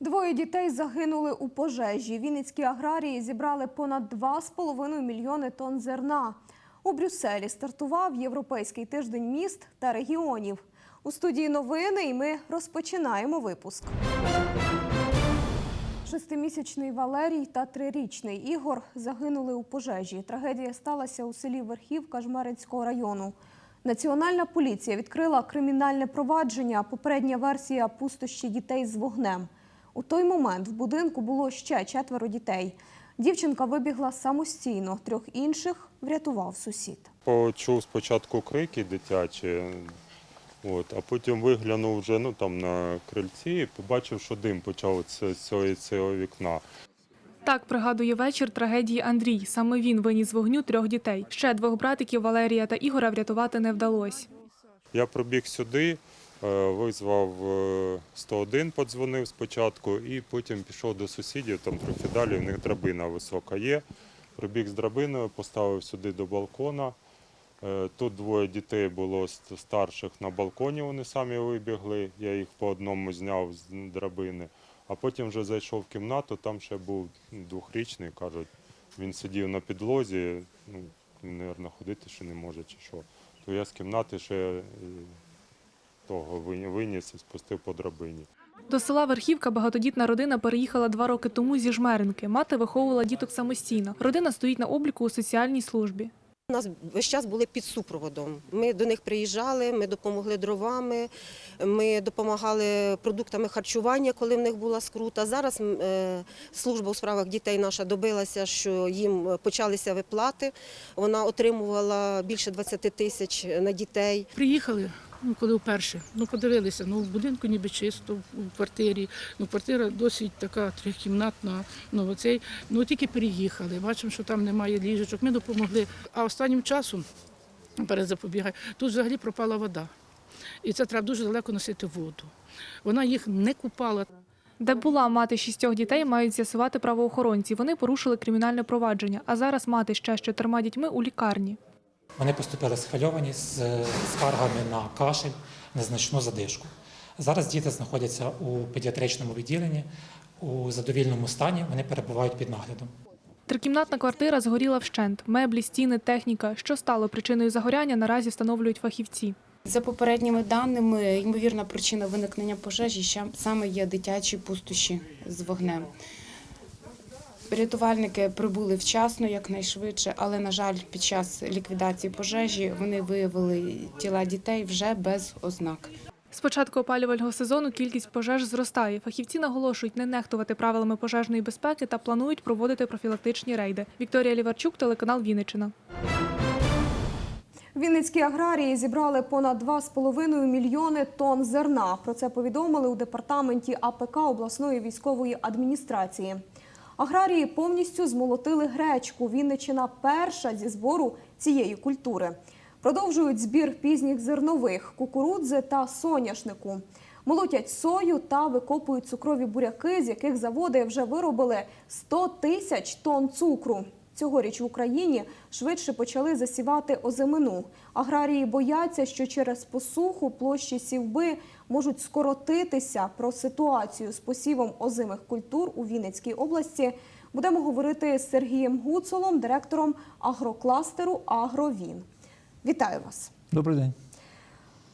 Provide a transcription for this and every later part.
Двоє дітей загинули у пожежі. Вінницькі аграрії зібрали понад 2,5 мільйони тонн зерна. У Брюсселі стартував Європейський тиждень міст та регіонів. У студії новини і ми розпочинаємо випуск. Шестимісячний Валерій та трирічний Ігор загинули у пожежі. Трагедія сталася у селі Верхівка Жмеринського району. Національна поліція відкрила кримінальне провадження. Попередня версія пустощі дітей з вогнем. У той момент в будинку було ще четверо дітей. Дівчинка вибігла самостійно, трьох інших врятував сусід. Почув спочатку крики дитячі, от, а потім виглянув вже ну, там на крильці і побачив, що дим почав з цього, цього вікна. Так пригадує вечір трагедії Андрій. Саме він виніс з вогню трьох дітей. Ще двох братиків Валерія та Ігора врятувати не вдалося. Я пробіг сюди, е, визвав е, 101, подзвонив спочатку, і потім пішов до сусідів, там трохи далі, в них драбина висока є. Пробіг з драбиною, поставив сюди до балкона. Е, Тут двоє дітей було старших на балконі, вони самі вибігли, я їх по одному зняв з драбини. А потім вже зайшов в кімнату, там ще був двохрічний, кажуть, він сидів на підлозі, ну, мабуть, ходити ще не може чи що. То я з кімнати ще е, того виніс і спустив по драбині. До села Верхівка багатодітна родина переїхала два роки тому зі Жмеринки. Мати виховувала діток самостійно. Родина стоїть на обліку у соціальній службі. У нас весь час були під супроводом. Ми до них приїжджали, ми допомогли дровами, ми допомагали продуктами харчування, коли в них була скрута. Зараз е, служба у справах дітей наша добилася, що їм почалися виплати. Вона отримувала більше 20 тисяч на дітей. Приїхали, ну коли вперше. Ну подивилися, ну в будинку ніби чисто, у квартирі. Ну квартира досить така трьохкімнатна. Ну оцей, ну тільки переїхали. Бачимо, що там немає ліжечок. Ми допомогли. А останнім часом перед запобігає, тут взагалі пропала вода. І це треба дуже далеко носити воду. Вона їх не купала. Де була мати шістьох дітей, мають з'ясувати правоохоронці. Вони порушили кримінальне провадження. А зараз мати ще з чотирма дітьми у лікарні. Вони поступили схвильовані з скаргами на кашель, незначну задишку. Зараз діти знаходяться у педіатричному відділенні у задовільному стані. Вони перебувають під наглядом. Трикімнатна квартира згоріла вщент. Меблі, стіни, техніка. Що стало причиною загоряння, наразі встановлюють фахівці. За попередніми даними, ймовірна причина виникнення пожежі ще саме є дитячі пустощі з вогнем. Рятувальники прибули вчасно, якнайшвидше, але, на жаль, під час ліквідації пожежі вони виявили тіла дітей вже без ознак. З початку опалювального сезону кількість пожеж зростає. Фахівці наголошують не нехтувати правилами пожежної безпеки та планують проводити профілактичні рейди. Вікторія Ліварчук, телеканал Вінниччина. Вінницькі аграрії зібрали понад 2,5 мільйони тонн зерна. Про це повідомили у департаменті АПК обласної військової адміністрації. Аграрії повністю змолотили гречку. Вінничина перша зі збору цієї культури. Продовжують збір пізніх зернових, кукурудзи та соняшнику. Молотять сою та викопують цукрові буряки, з яких заводи вже виробили 100 тисяч тонн цукру. Цьогоріч в Україні швидше почали засівати озимину. Аграрії бояться, що через посуху площі сівби можуть скоротитися. Про ситуацію з посівом озимих культур у Вінницькій області будемо говорити з Сергієм Гуцолом, директором агрокластеру Агровін. Вітаю вас! Добрий день.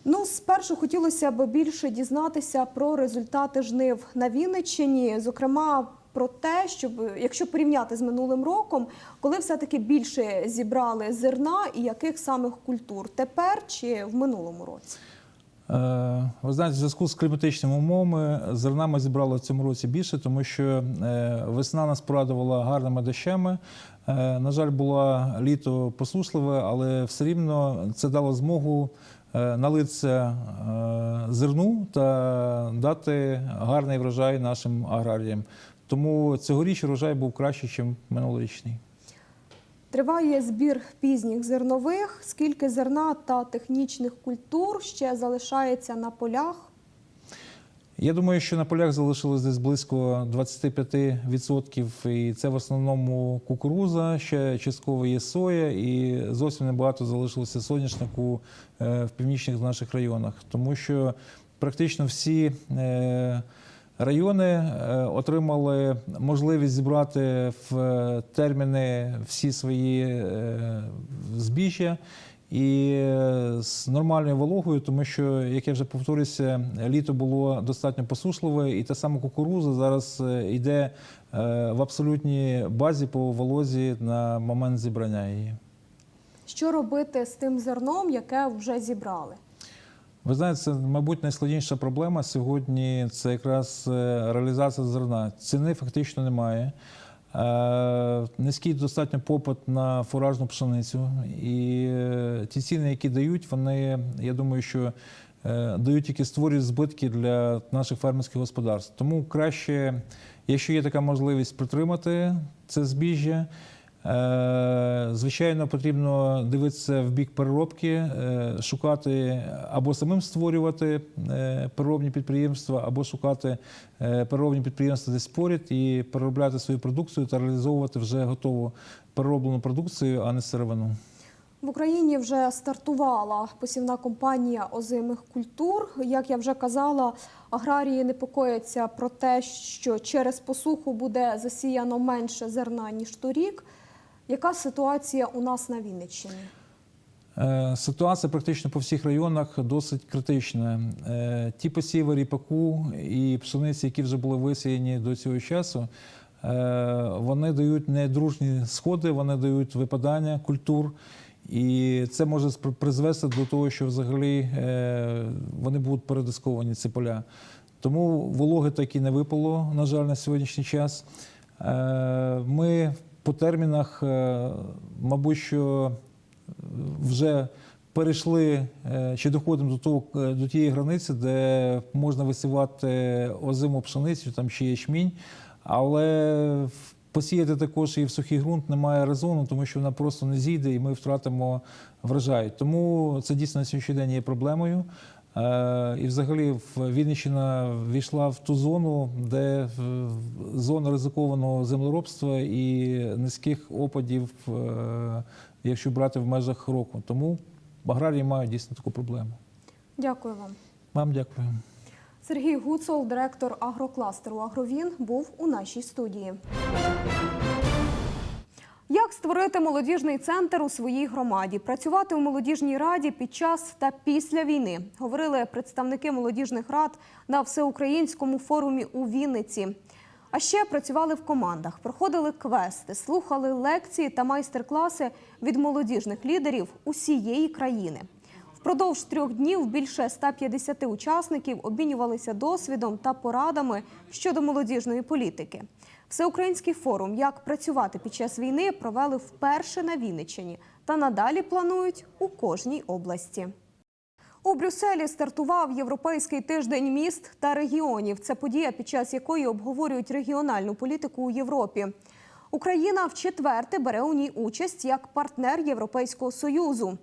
Ну, спершу хотілося б більше дізнатися про результати жнив на Вінниччині, зокрема про те, щоб якщо порівняти з минулим роком, коли все-таки більше зібрали зерна і яких самих культур тепер чи в минулому році? Е, Ви знаєте, в зв'язку з кліматичними умовами зерна ми зібрали в цьому році більше, тому що е, весна нас порадувала гарними дощами. Е, На жаль, було літо посушливе, але все рівно це дало змогу налитися зерну та дати гарний врожай нашим аграріям. Тому цьогоріч врожай був кращий, ніж минулорічний. Триває збір пізніх зернових. Скільки зерна та технічних культур ще залишається на полях? Я думаю, що на полях залишилось десь близько 25%, і це в основному кукуруза, ще частково є соя, і зовсім небагато залишилося соняшнику е, в північних наших районах, тому що практично всі е, райони е, отримали можливість зібрати в е, терміни всі свої е, збіжжя. І з нормальною вологою, тому що, як я вже повторюся, літо було достатньо посушливе, і та сама кукуруза зараз йде в абсолютній базі по волозі на момент зібрання її. Що робити з тим зерном, яке вже зібрали? Ви знаєте, це, мабуть, найскладніша проблема сьогодні це якраз е, реалізація зерна. Ціни фактично немає. Е, Низький достатньо попит на фуражну пшеницю. І е, ті ціни, які дають, вони, я думаю, що дають тільки створюють збитки для наших фермерських господарств. Тому краще, якщо є така можливість притримати це збіжжя. Е, Звичайно, потрібно дивитися в бік переробки, е, шукати або самим створювати е, переробні підприємства, або шукати переробні підприємства десь поряд і переробляти свою продукцію та реалізовувати вже готову перероблену продукцію, а не сировину. В Україні вже стартувала посівна компанія озимих культур. Як я вже казала, аграрії непокояться про те, що через посуху буде засіяно менше зерна ніж торік. Яка ситуація у нас на Вінниччині? Е, Ситуація практично по всіх районах досить критична. Е, Ті посіви ріпаку і пшениці, які вже були висіяні до цього часу, е, вони дають недружні сходи, вони дають випадання культур. І це може призвести до того, що взагалі вони будуть передисковані, ці поля. Тому вологи так і не випало, на жаль, на сьогоднішній час. Ми по термінах, е, мабуть, що вже перейшли е, чи доходимо до того е, до тієї границі, де можна висівати озиму пшеницю там чи ячмінь, але посіяти також і в сухий ґрунт немає резону, тому що вона просто не зійде, і ми втратимо врожай. Тому це дійсно на сьогоднішній день є проблемою. Е, І взагалі Вінниччина війшла в ту зону, де зона ризикованого землеробства і низьких опадів, е, якщо брати в межах року. Тому аграрії мають дійсно таку проблему. Дякую вам. Вам дякую. Сергій Гуцол, директор агрокластеру Агровін, був у нашій студії. Як створити молодіжний центр у своїй громаді? Працювати у молодіжній раді під час та після війни говорили представники молодіжних рад на всеукраїнському форумі у Вінниці. А ще працювали в командах, проходили квести, слухали лекції та майстер-класи від молодіжних лідерів усієї країни. Впродовж трьох днів більше 150 учасників обмінювалися досвідом та порадами щодо молодіжної політики. Всеукраїнський форум Як працювати під час війни провели вперше на Вінниччині та надалі планують у кожній області. У Брюсселі стартував Європейський тиждень міст та регіонів. Це подія, під час якої обговорюють регіональну політику у Європі. Україна вчетверте бере у ній участь як партнер Європейського союзу.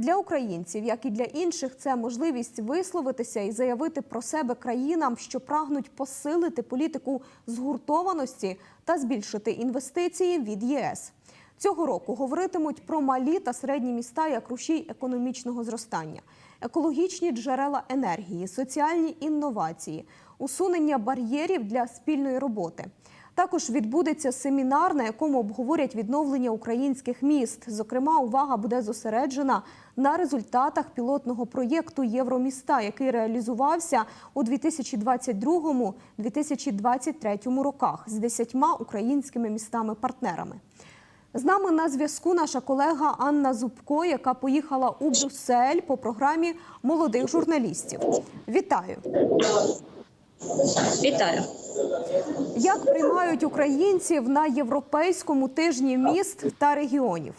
Для українців, як і для інших, це можливість висловитися і заявити про себе країнам, що прагнуть посилити політику згуртованості та збільшити інвестиції від ЄС. Цього року говоритимуть про малі та середні міста як рушій економічного зростання, екологічні джерела енергії, соціальні інновації, усунення бар'єрів для спільної роботи. Також відбудеться семінар, на якому обговорять відновлення українських міст. Зокрема, увага буде зосереджена на результатах пілотного проєкту Євроміста, який реалізувався у 2022-2023 роках з 10 українськими містами-партнерами. З нами на зв'язку наша колега Анна Зубко, яка поїхала у Брюссель по програмі молодих журналістів. Вітаю! Вітаю. Як приймають українців на європейському тижні міст та регіонів?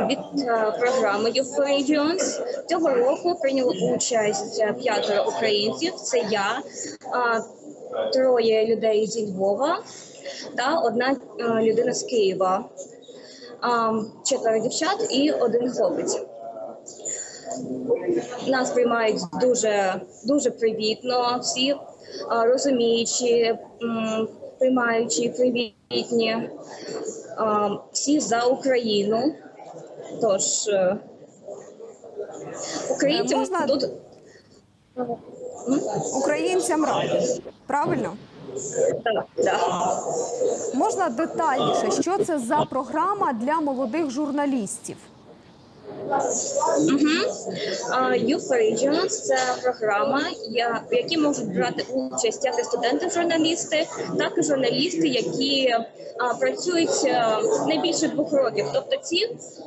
Від е, програми Regions цього року прийняло участь п'ятеро українців. Це я, троє людей зі Львова та одна е, людина з Києва, четверо дівчат і один хлопець. Нас приймають дуже дуже привітно. Всі е, розуміючі, приймаючі, привітні. Е, всі за Україну. Тож е, українцям можна- тут Українцям раді. Правильно? так, так. Можна детальніше, що це за програма для молодих журналістів? А, Youth це програма, в якій можуть брати участь як студенти-журналісти, так і журналісти, які працюють а, не більше двох років. Тобто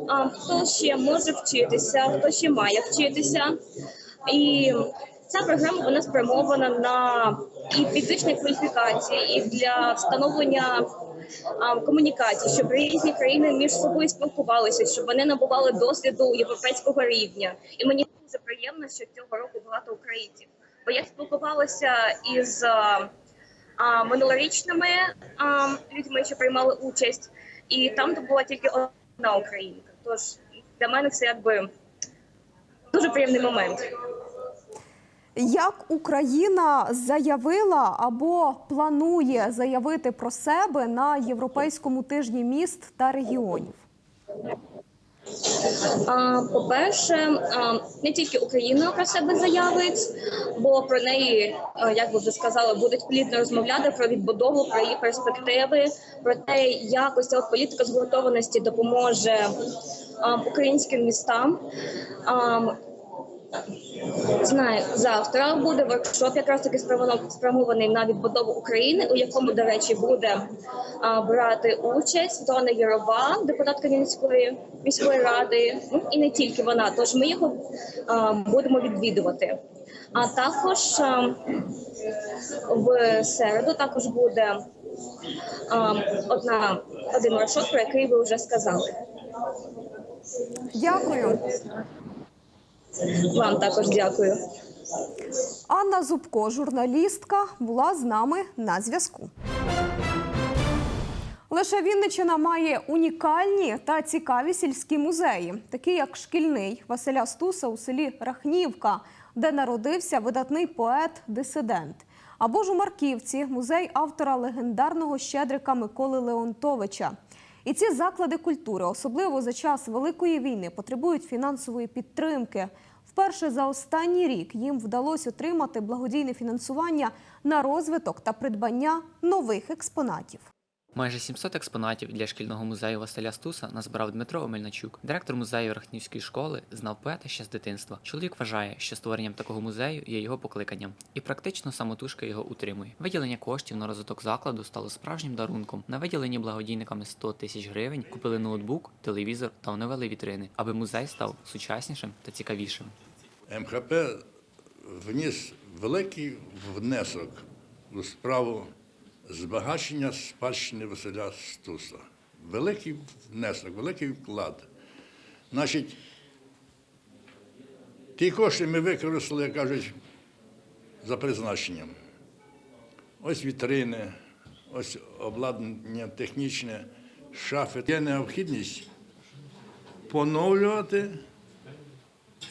а, хто ще може вчитися, хто ще має вчитися. І ця програма вона спрямована на і підвищення кваліфікації, і для встановлення а, комунікації, щоб різні країни між собою спілкувалися, щоб вони набували досвіду європейського рівня. І мені дуже приємно, що цього року багато українців. Бо я спілкувалася із а, минулорічними а, людьми, що приймали участь, і там була тільки одна українка. Тож для мене це якби дуже приємний момент. Як Україна заявила або планує заявити про себе на європейському тижні міст та регіонів? По-перше, не тільки Україна про себе заявить, бо про неї, як ви вже сказали, будуть плідно розмовляти про відбудову, про її перспективи, про те, як ось ця політика згуртованості допоможе українським містам. Знаю, завтра буде воркшоп, якраз таки спрямований на відбудову України, у якому, до речі, буде а, брати участь Світлана Ярова, депутатка Вінницької міської ради, ну і не тільки вона. Тож ми його а, будемо відвідувати. А також а, в середу також буде а, одна один воркшоп, про який ви вже сказали. Дякую. Вам також дякую. Анна Зубко, журналістка, була з нами на зв'язку. Лише Вінниччина має унікальні та цікаві сільські музеї, такі як шкільний Василя Стуса у селі Рахнівка, де народився видатний поет-дисидент. Або ж у Марківці музей автора легендарного щедрика Миколи Леонтовича. І ці заклади культури, особливо за час Великої війни, потребують фінансової підтримки. Вперше за останній рік їм вдалося отримати благодійне фінансування на розвиток та придбання нових експонатів. Майже 700 експонатів для шкільного музею Василя Стуса назбирав Дмитро Омельничук. Директор музею Рахнівської школи знав поета ще з дитинства. Чоловік вважає, що створенням такого музею є його покликанням, і практично самотужки його утримує. Виділення коштів на розвиток закладу стало справжнім дарунком. На виділені благодійниками 100 тисяч гривень купили ноутбук, телевізор та оновили вітрини, аби музей став сучаснішим та цікавішим. МХП вніс великий внесок у справу збагачення спадщини Василя Стуса. Великий внесок, великий вклад. Значить, ті кошти ми використали, як кажуть, за призначенням. Ось вітрини, ось обладнання технічне, шафи. Є необхідність поновлювати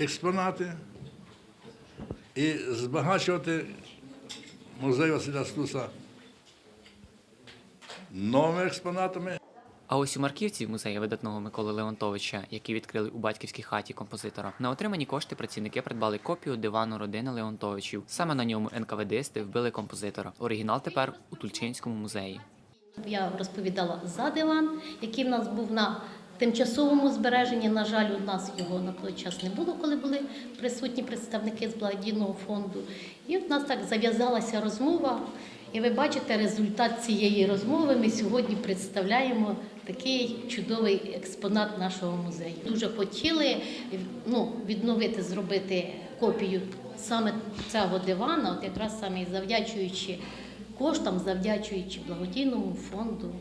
експонати і збагачувати музей Василя Стуса новими експонатами. А ось у Марківці, в музеї видатного Миколи Леонтовича, який відкрили у батьківській хаті композитора, на отримані кошти працівники придбали копію дивану родини Леонтовичів. Саме на ньому НКВДисти вбили композитора. Оригінал тепер у Тульчинському музеї. Я розповідала за диван, який в нас був на тимчасовому збереженні. На жаль, у нас його на той час не було, коли були присутні представники з благодійного фонду. І в нас так зав'язалася розмова. І ви бачите результат цієї розмови. Ми сьогодні представляємо такий чудовий експонат нашого музею. Дуже хотіли ну, відновити, зробити копію саме цього дивана, от якраз саме завдячуючи коштам, завдячуючи благодійному фонду,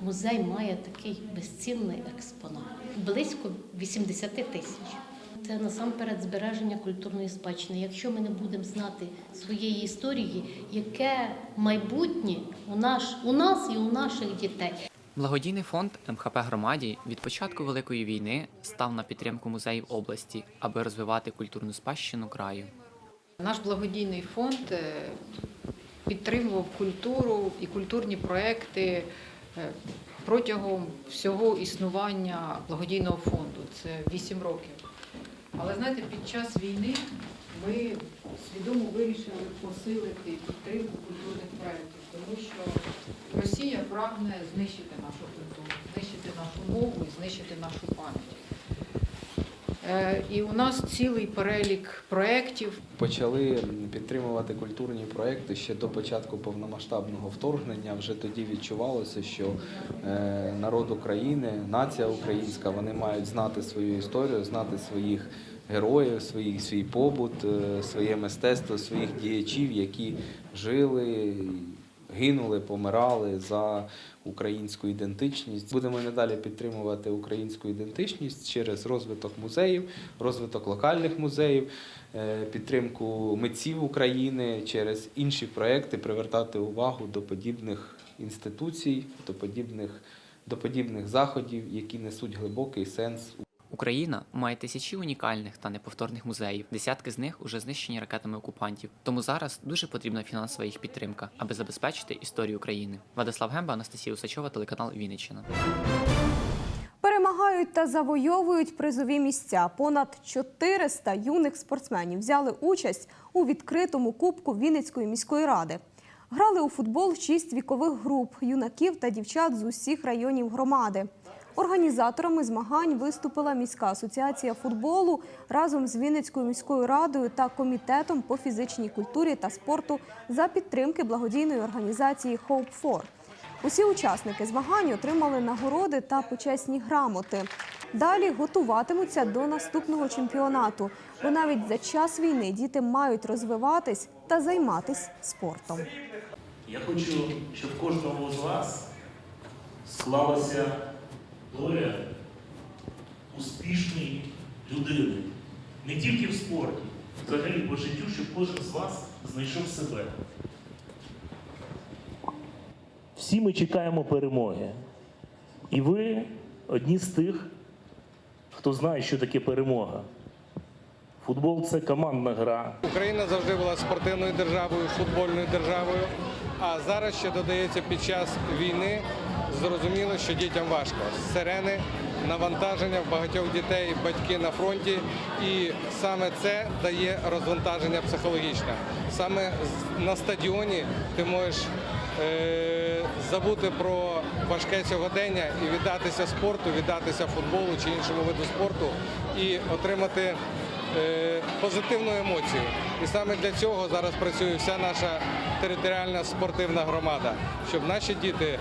музей має такий безцінний експонат близько 80 тисяч. Це насамперед збереження культурної спадщини. Якщо ми не будемо знати своєї історії, яке майбутнє у, наш, у нас і у наших дітей. Благодійний фонд МХП громаді від початку Великої війни став на підтримку музеїв області, аби розвивати культурну спадщину краю. Наш благодійний фонд е, підтримував культуру і культурні проекти е, протягом всього існування благодійного фонду. Це 8 років. Але знаєте, під час війни ми свідомо вирішили посилити підтримку культурних проєктів, тому що Росія прагне знищити нашу культуру, знищити нашу мову і знищити нашу пам'ять. Е, І у нас цілий перелік проєктів, Почали підтримувати культурні проекти ще до початку повномасштабного вторгнення. Вже тоді відчувалося, що е, народ України, нація українська, вони мають знати свою історію, знати своїх героїв, свій, свій побут, е, своє мистецтво, своїх діячів, які жили. Гинули, помирали за українську ідентичність. Будемо надалі підтримувати українську ідентичність через розвиток музеїв, розвиток локальних музеїв, е, підтримку митців України через інші проекти, привертати увагу до подібних інституцій, до подібних, до подібних заходів, які несуть глибокий сенс Україна має тисячі унікальних та неповторних музеїв. Десятки з них уже знищені ракетами окупантів. Тому зараз дуже потрібна фінансова їх підтримка, аби забезпечити історію країни. Владислав Гемба, Анастасія Усачова, телеканал Вінниччина. Перемагають та завойовують призові місця. Понад 400 юних спортсменів взяли участь у відкритому кубку Вінницької міської ради. Грали у футбол шість вікових груп юнаків та дівчат з усіх районів громади. Організаторами змагань виступила міська асоціація футболу разом з Вінницькою міською радою та комітетом по фізичній культурі та спорту за підтримки благодійної організації Hope for. Усі учасники змагань отримали нагороди та почесні грамоти. Далі готуватимуться до наступного чемпіонату, бо навіть за час війни діти мають розвиватись та займатися спортом. Я хочу, щоб в кожному з вас склалася доля успішної людини. Не тільки в спорті, взагалі по життю, щоб кожен з вас знайшов себе. Всі ми чекаємо перемоги. І ви одні з тих, хто знає, що таке перемога. Футбол це командна гра. Україна завжди була спортивною державою, футбольною державою. А зараз ще додається під час війни. Зрозуміло, що дітям важко. Сирени, навантаження в багатьох дітей, батьки на фронті, і саме це дає розвантаження психологічне. Саме на стадіоні ти можеш е, забути про важке сьогодення і віддатися спорту, віддатися футболу чи іншому виду спорту і отримати е, позитивну емоцію. І саме для цього зараз працює вся наша територіальна спортивна громада, щоб наші діти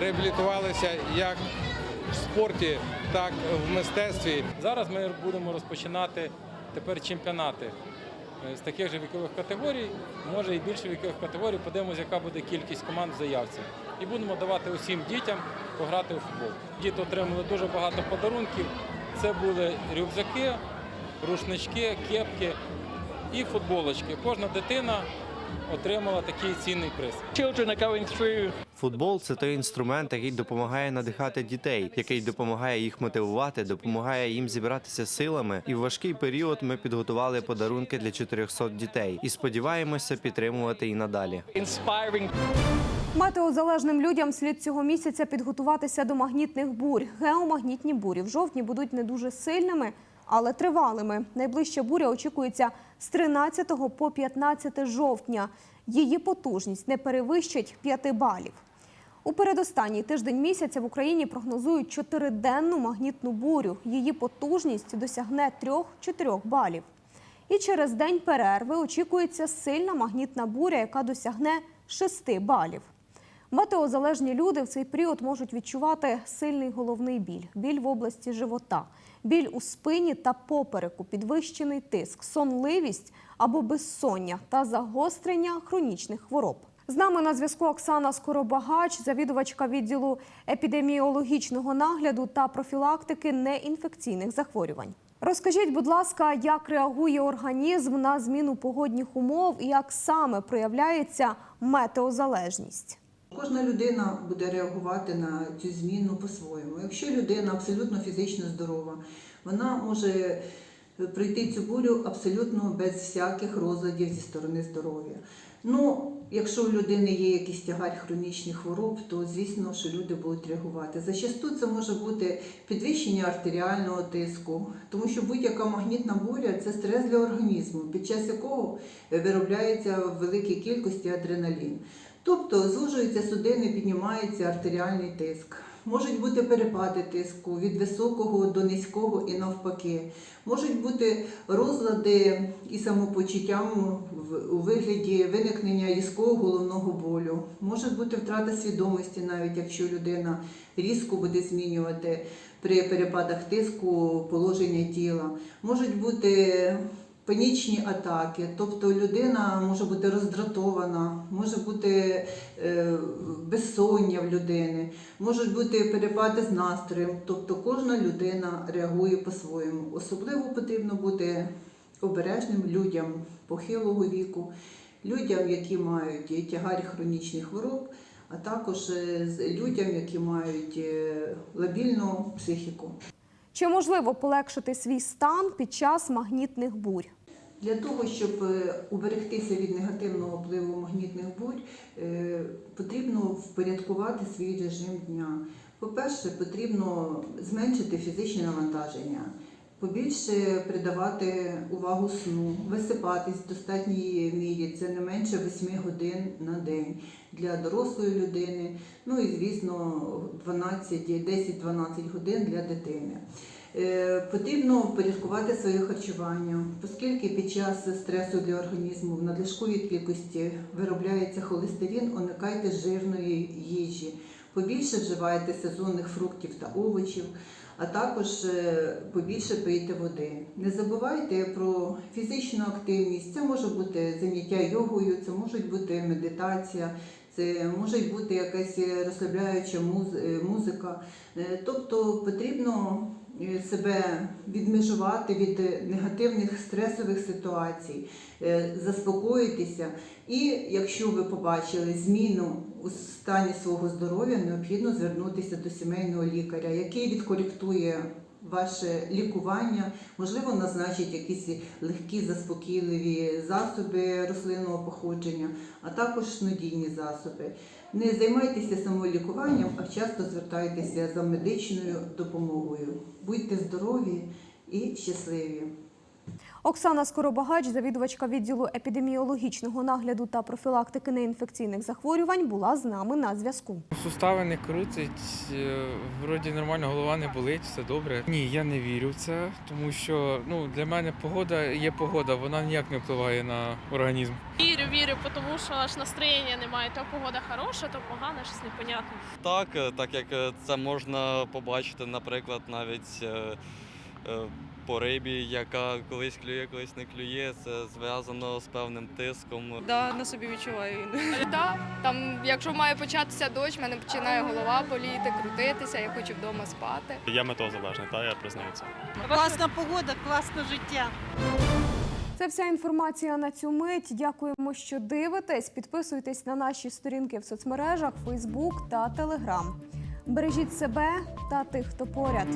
реабілітувалися як в спорті, так і в мистецтві. Зараз ми будемо розпочинати тепер чемпіонати е, з таких же вікових категорій, може і більше вікових категорій. Подивимося, яка буде кількість команд в заявці. І будемо давати усім дітям пограти у футбол. Діти отримали дуже багато подарунків. Це були рюкзаки, рушнички, кепки і футболочки. Кожна дитина отримала такий цінний приз. Футбол це той інструмент, який допомагає надихати дітей, який допомагає їх мотивувати, допомагає їм зібратися силами. І в важкий період ми підготували подарунки для 400 дітей і сподіваємося підтримувати і надалі. Метеозалежним людям слід цього місяця підготуватися до магнітних бурь. Геомагнітні бурі в жовтні будуть не дуже сильними, але тривалими. Найближча буря очікується з 13 по 15 жовтня. Її потужність не перевищить 5 балів. У передостанній тиждень місяця в Україні прогнозують чотириденну магнітну бурю. Її потужність досягне 3-4 балів. І через день перерви очікується сильна магнітна буря, яка досягне 6 балів. Метеозалежні люди в цей період можуть відчувати сильний головний біль, біль в області живота, біль у спині та попереку, підвищений тиск, сонливість або безсоння та загострення хронічних хвороб. З нами на зв'язку Оксана Скоробагач, завідувачка відділу епідеміологічного нагляду та профілактики неінфекційних захворювань. Розкажіть, будь ласка, як реагує організм на зміну погодних умов і як саме проявляється метеозалежність? Кожна людина буде реагувати на цю зміну по-своєму. Якщо людина абсолютно фізично здорова, вона може пройти цю бурю абсолютно без всяких розладів зі сторони здоров'я. Ну, якщо у людини є якийсь тягар хронічних хвороб, то звісно, що люди будуть реагувати. Зачасту це може бути підвищення артеріального тиску, тому що будь-яка магнітна буря це стрес для організму, під час якого виробляється в великій кількості адреналін. Тобто звужуються судини, піднімається артеріальний тиск. Можуть бути перепади тиску від високого до низького і навпаки. Можуть бути розлади і самопочуттям у вигляді виникнення різкого головного болю. Може бути втрата свідомості, навіть якщо людина різко буде змінювати при перепадах тиску положення тіла. Можуть бути панічні атаки, тобто людина може бути роздратована, може бути е, безсоння в людини, можуть бути перепади з настроєм. Тобто кожна людина реагує по-своєму. Особливо потрібно бути обережним людям похилого віку, людям, які мають тягар хронічних хвороб, а також е, з людям, які мають е, лабільну психіку. Чи можливо полегшити свій стан під час магнітних бурь? Для того, щоб е, уберегтися від негативного впливу магнітних бурь, е, потрібно впорядкувати свій режим дня. По-перше, потрібно зменшити фізичне навантаження, побільше придавати увагу сну, висипатись в достатній мірі, це не менше 8 годин на день для дорослої людини, ну і звісно 10-12 годин для дитини. Е, Потрібно впорядкувати своє харчування, оскільки під час стресу для організму в надлишковій кількості виробляється холестерин, уникайте жирної їжі, побільше вживайте сезонних фруктів та овочів, а також е, побільше пийте води. Не забувайте про фізичну активність. Це може бути заняття йогою, це може бути медитація. Це може бути якась розслабляюча е, музика. Тобто потрібно себе відмежувати від е, негативних стресових ситуацій, е, заспокоїтися. І якщо ви побачили зміну у стані свого здоров'я, необхідно звернутися до сімейного лікаря, який відкоректує ваше лікування, можливо, назначить якісь легкі заспокійливі засоби рослинного походження, а також надійні засоби. Не займайтеся самолікуванням, а часто звертайтеся за медичною допомогою. Будьте здорові і щасливі! Оксана Скоробагач, завідувачка відділу епідеміологічного нагляду та профілактики неінфекційних захворювань, була з нами на зв'язку. Сустави не крутить, е, вроді нормально голова не болить, все добре. Ні, я не вірю в це, тому що ну для мене погода є погода, вона ніяк не впливає на організм. Вірю, вірю, тому що аж настроєння немає. То погода хороша, то погана, щось непонятне. Так, е, так як е, це можна побачити, наприклад, навіть по рибі, яка колись клює, колись не клює. Це зв'язано з певним тиском. Да, на собі відчуваю. Так, там, якщо має початися дощ, в мене починає голова боліти, крутитися, я хочу вдома спати. Я метеозалежний, та я признаю це. Класна погода, класне життя. Це вся інформація на цю мить. Дякуємо, що дивитесь. Підписуйтесь на наші сторінки в соцмережах, Фейсбук та Телеграм. Бережіть себе та тих, хто поряд.